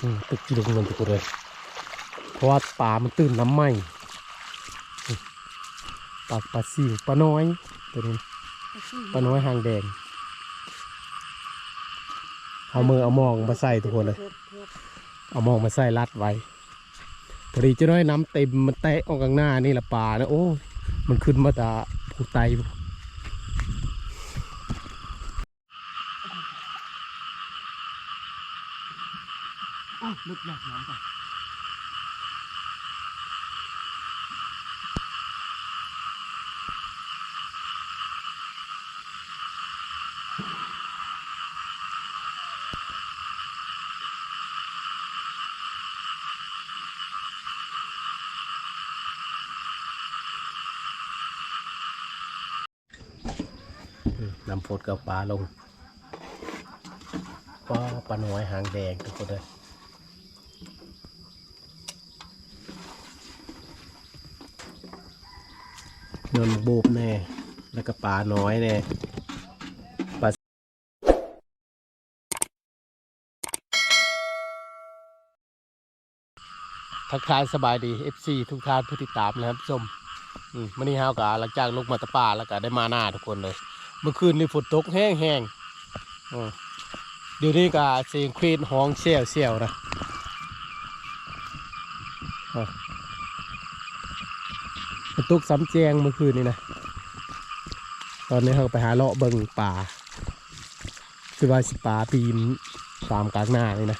อืมตึกกิโลเงินทุกคนเลยเพราะว่าปลามันตื่นน้ำไหมอืมปลาปลาซิวปลาน้อยตัวนี้ปลาน้อยหางแดง เอามือเอามองมาใส่ทุกคนเลย เอามองมาใส่รัดไว้พอดีเจะน้อยน้ำเต็มมันแตะออกข้างหน้านี่แหละปลานะโอ้ยมันขึ้นมาตาผูไต โอ้ลึกหนักน้ำไปนำโพดกับปลาลงปลาปลาหน้อยหางแดงทุกคนเลย เงินบูบแน่ แล้วก็ปลาน้อยแน่ปลาทักทายสบายดี FC ทุกท่านผู้ติดตามนะครับชมมมื่อนี้ฮาวกะหลังจากลงมาตะป่าแล้วก็ได้มาหน้าทุกคนเลย เมื่อคืนนี่ฝนตกแห้งแห้งๆเดี๋ยวนี้ก็เสียงควีนห้องเสี่ยวเสี่ยวนะ ตกซ้ำแจงเมื่อคืนนี่นะ ตอนนี้เราไปหาเลาะเบิงป่าคือว่าสิป่าปีมตามกลางหน้าเลยนะ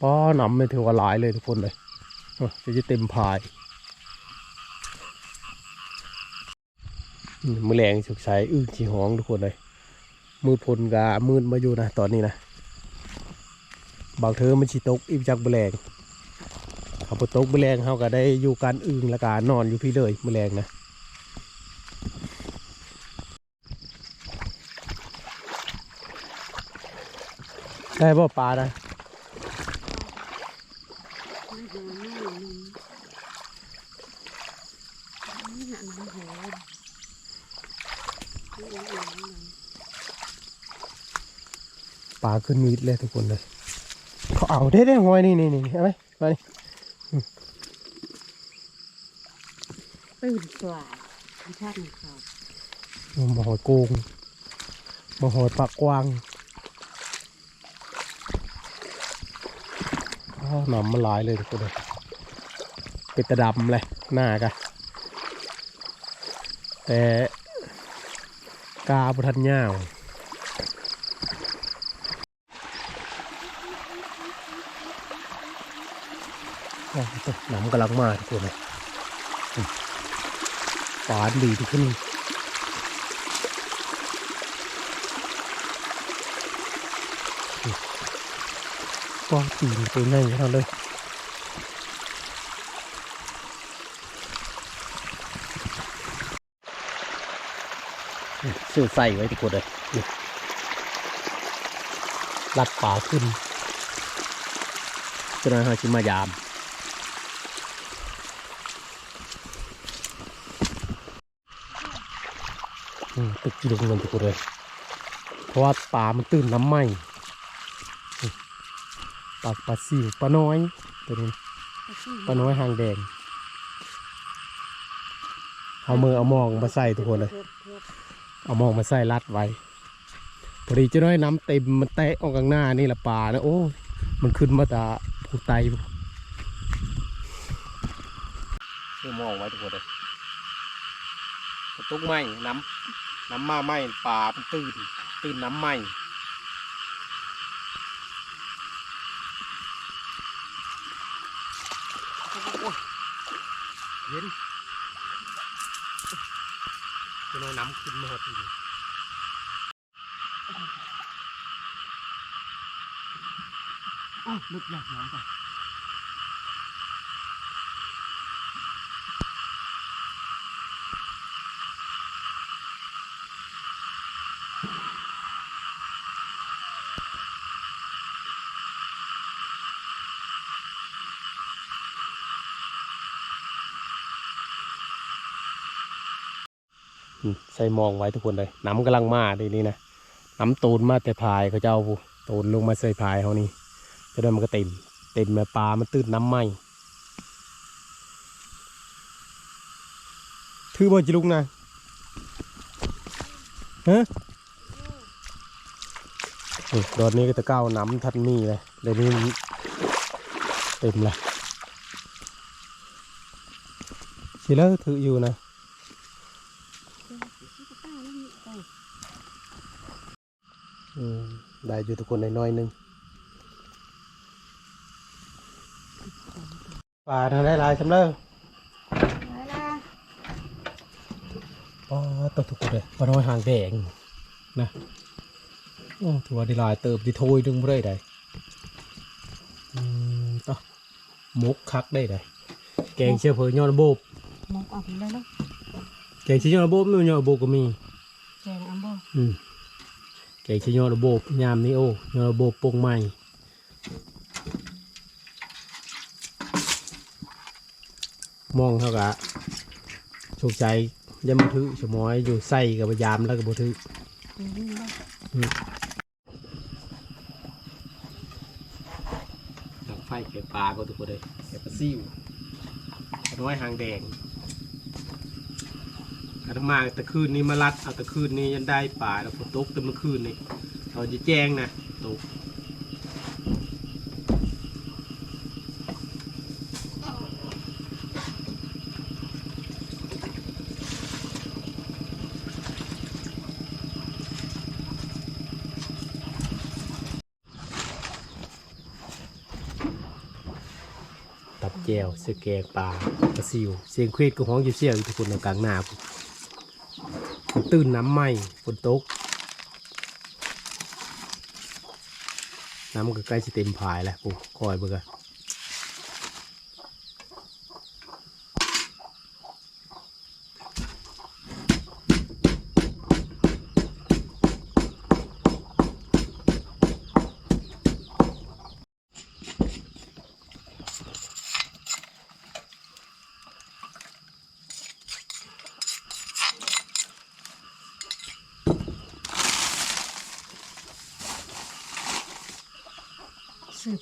ป้อนำไม่ถือว่าหลายเลยทุกคนเลยจะจะเต็มพายมือแรงสุกใช้อึ้งชีห้องทุกคนเลย มืดพลกามืดมาอยู่นะตอนนี้นะบางเธอมันชีตกอีกจากมือแรงเขาพอตกมือแรงเขาก็ได้อยู่การอึ่งและการนอนอยู่พี่เลยมือแรงนะได้บ่ปลานะ ไม่โดนไม่โดนนี่หนักน้ำหอมนี่เองนี่ ปลาขึ้นมีดเลยทุกคนเลย เขาเอาได้ได้หอยนี่นี่นี่เอาไหมมานี่ตื่นกว่าธรรมชาติของเขามาหอยโกงมาหอยปลากวางอ้าวหนำมันหลายเลยทุกคนเลยเป็นตะดำเลยหน้ากะแต่กาบุทันย่าวโอ้โหห นำกำลังมาทุกคนเลยปานดีทุกคนก็ตีนตัวใหญ่เท่าเลยซื้อใส่ไว้ทุกคนเลยรัดป่าขึ้นจะนั้นเขาชิมายาม อืม ตึกกิโลเงินทุกคนเลย เพราะว่าปลามันตื่นน้ำไหมปลาปลาซิวปลาน้อยตัวนี้ปลาน้อยหางแดงเอามือเอามองมาใส่ทุกคนเลย เอามองมาใส่รัดไว้พอดีเจะน้อยน้ำเต็มมันแตะออกข้างหน้านี่แหละปลานะโอ้ยมันขึ้นมาตาผูไตเพื่อมองไว้ทุกคนเลยตุกไหมน้ำ น้ำมาไหมปลามันตื่นตื่นน้ำไหมเย็นจะน้อยน้ำขึ้นมาหดอีกนี่โอ้ลึกหนักน้ำไปอืม ใส่มองไว้ทุกคนเลยน้ำกำลังมาดีนี่นะน้ำตูนมาแต่พายเขาเจ้าตูนลงมาใส่พายเขานี่จะได้มันก็เต็มเต็มมาปลามันตื้นน้ำไหมถือบ่จิลุกนะฮะนี่ตอนนี้ก็จะก้าวน้ำทันนี่เลยเดี๋ยวนี้เต็มเลยสิแล้วถืออยู่นะ อืม ได้อยู่ทุกคนน้อยๆหนึงปลาทางได้หลายสำเร็จปลาตัวทุกคนเลยปลาน้อยหางแดงนะโอ้ถือว่าได้หลายเติบดีโทยดึงบ่ได้ได้อืมต่อมกคักได้ได้แกงเชื่อเพอยอดระบบมองออกเลยลูกแกงเชื่อยอดระบบไม่ยอดระบบก็มีแกงอัมโบอืมแกงชิโยระบบยามนี้โอ้ยระบบปรุงใหม่มองเท่ากับโชคใจยามทึสมอยอยู่ใส่กับยามแล้วก็บทึอืมบ่ไฟเก็บปลาก็ทุกคนเลยเก็บปลาซิ่วน้อยหางแดง อาตมาแตะคืนนี้มาลัดเอาแตะคืนนี้ยันได้ปลาแล้วฝนตกแต่เมื่อคืนนี่เราจะแจ้งนะตกตับแจวเสือแกงปลาปลาซิวเสียงเครียดก็ห้องอยู่เสียอยู่ทุกคนในกลางหน้า ตื่นน้ำไหมฝนตก น้ำมันก็ใกล้จะเต็มพายแล้วปุ๊คอยเบื่อ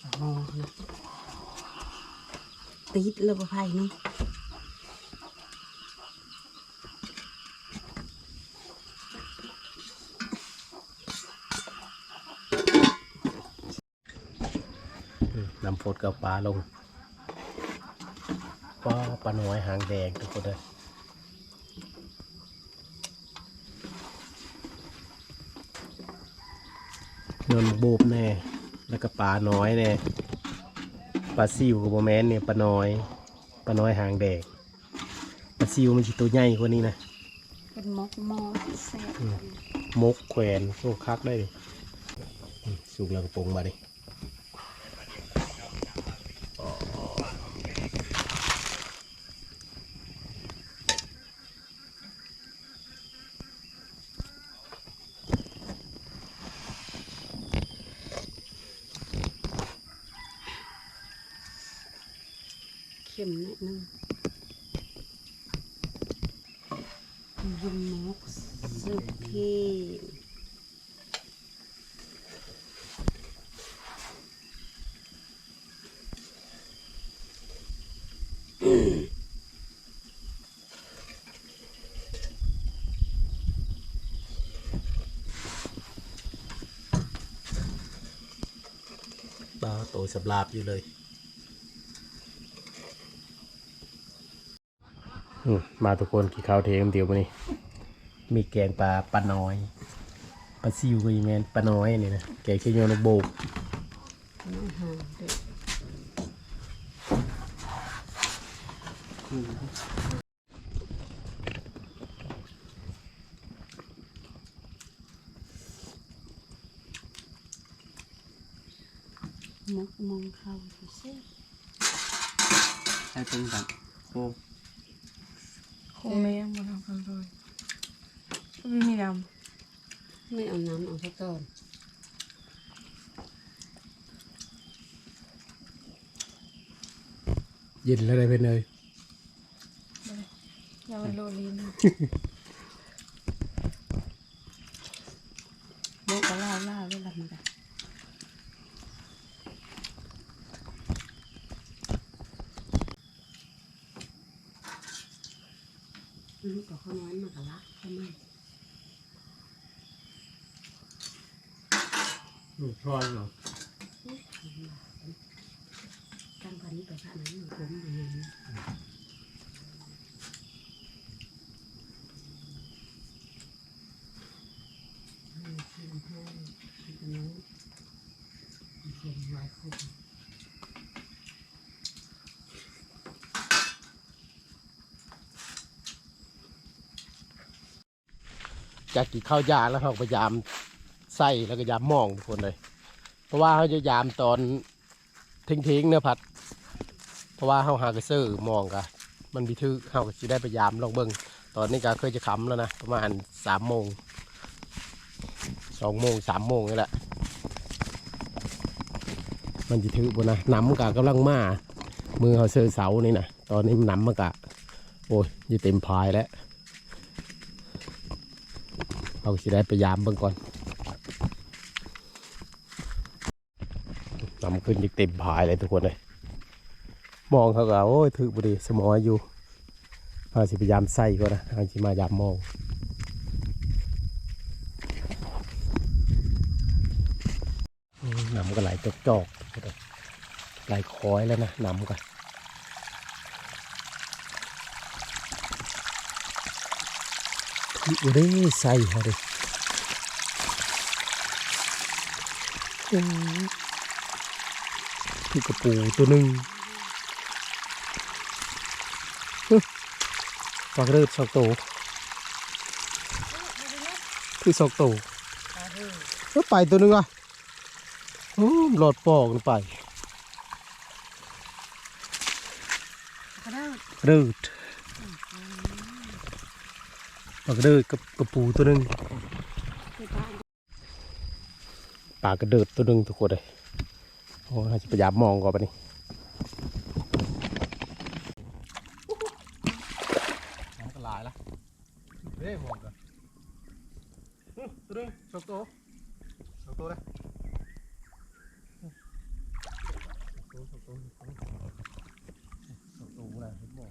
ปลาหมอนะ ติดเลยบ่ไผ่นี่นำฝนกับปลาลงปลาปลาหน้อยหางแดงทุกคนเลยนนโบบแน่ แล้วก็ปลาน้อยแน่ ปลาซิวกับโบแมนเนี่ยปลาน้อยปลาน้อยหางแดงปลาซิวมันสิตัวใหญ่กว่านี้นะเป็นมกหมอแซ่บมกแขวนโอ้คักได้ดิอืมสุกแล้วก็ปรุงมาดิ เข็มนิดนึงยิมมกสุกี้ปลาโตสับลาบอยู่เลย มมาทุกคนกี่ข้าวเทมเดียวมานี่มีแกงปลาปลาน้อยปลาซิวก็อยังแมนปลาน้อยนี่นะแกงเชียงโยนโบกน้ำหางเด็กมกมองเข้าไปเซ่ใช้เป็นแบบโอ้ คงไม่ยังบนทำกันเลยไม่มีดไม่เอาน้ำเอาสักก่อนเย็นแล้วได้เป็นเลยยังมันโรลีน ลูกกับเขาน้อยมากกะละทำไมหนูชอยเหรอตั้งพันนี้ไปพระนั้นผมอยู่อย่างนี้ให้ชิมให้ชิมนี้ชิมไว้คู่ จากกี่ข้าวยาแล้วเขาพยายามใส่แล้วก็ยามมองทุกคนเลย เพราะว่าเขาจะยามตอนทิ้งๆเนื้อผัด เพราะว่าเขาหากระซื้อมองกะมันมีทึกเขาก็จะได้พยายามลองเบิ่งตอนนี้ก็เคยจะขำแล้วนะประมาณสามโมงสองโมงสามโมงนี่แหละมันจะถือบนนะน้ำกะกำลังมา มือเขาเสือเสานี่นะตอนนี้มันน้ำมันกะโอ้ยยี่เต็มพายแล้ว เอาสิได้พยายามเบิ่งก่อนนำขึ้นยิ่เต็มพายเลยทุกคนเลยมองเขาก็โอ้ยถือบุรีสมออยู่เอาสิพยายามใส่ก่อนนะเอาสิมายามมองนำก็ไหลจอกๆทุกไหลคอยแล้วนะนำกัน ถือบุรีใส่เขาดิอืมถือกระปูตัวหนึ่งปลากระเดิดสองตัวคือสองตัวเอ้ยไปตัวหนึงอะโอ้หลอดปอกนี่ไปกระด้างกระเดิด ปลากระเดิดกับกระปูตัวหนึงไปบ้านปลากระเดิดตัวหนึงทุกคนเลยโอ้ยจะพยายามมองก่อนปนี่น้ำก็หลายละเฮ้ยมองกันตัวหนึงสองตัวสองตัวเลย สองตัวสองตัวสองตัวอะไรเห็นบ่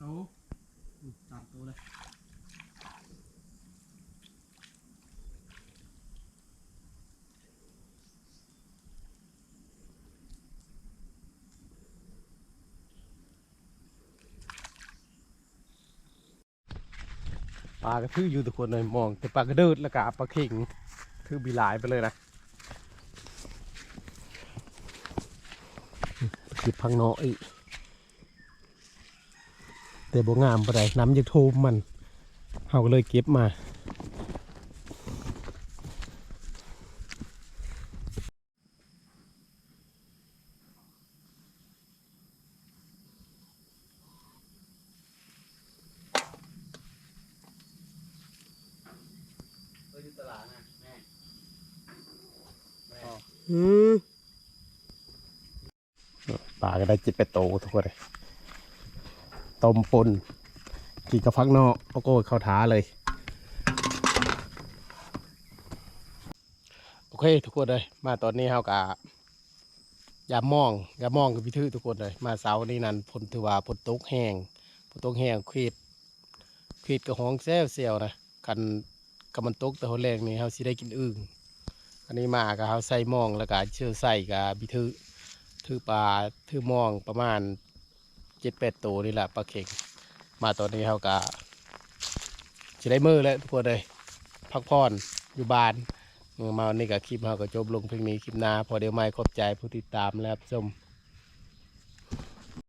ตัดตัวอืมตัดตัวเลยปลากระทืออยู่ทุกคนเลยมองแต่ปลากระเดิดแล้วก็ปลาข่งทือบีหลายไปเลยนะคิดพังเนาะอีก แต่บ่งามปานใดน้ำยังโทมมันเฮาก็เลยเก็บมาอืมปลาก็ได้จิตไปดโตทุกคนเลย ต้มปนกินกับฟักนอกโอ้โหเข้าท้าเลย โอเค ทุกคนเลย มาตอนนี้เฮากะยามองยามองกับพิทึทุกคนเลย มาเสาร์นี้นั่นฝนถือว่าฝนตกแห้งฝนตกแห้งควีดควีดกับห้องแซวเซวนะกันกับมันตกแต่หัวแรงนี่เฮาสิได้กินอึ่งอันนี้มาก็เขาใส่หมองแล้วก็เชื่อใส่กับบิทือถือปลาถือมองประมาณ จ็ดแปดตัวนี่แหละปลาเข่งมาตอนนี้เขาก็จะได้มือแล้วทุกคนเลยพักผ่อนอยู่บ้านมือมาวันนี้กับคลิปเขาก็จบลงเพียงนี้คลิปหน้าพอเดี๋ยวไม่ขอบใจผู้ติดตามแล้วชม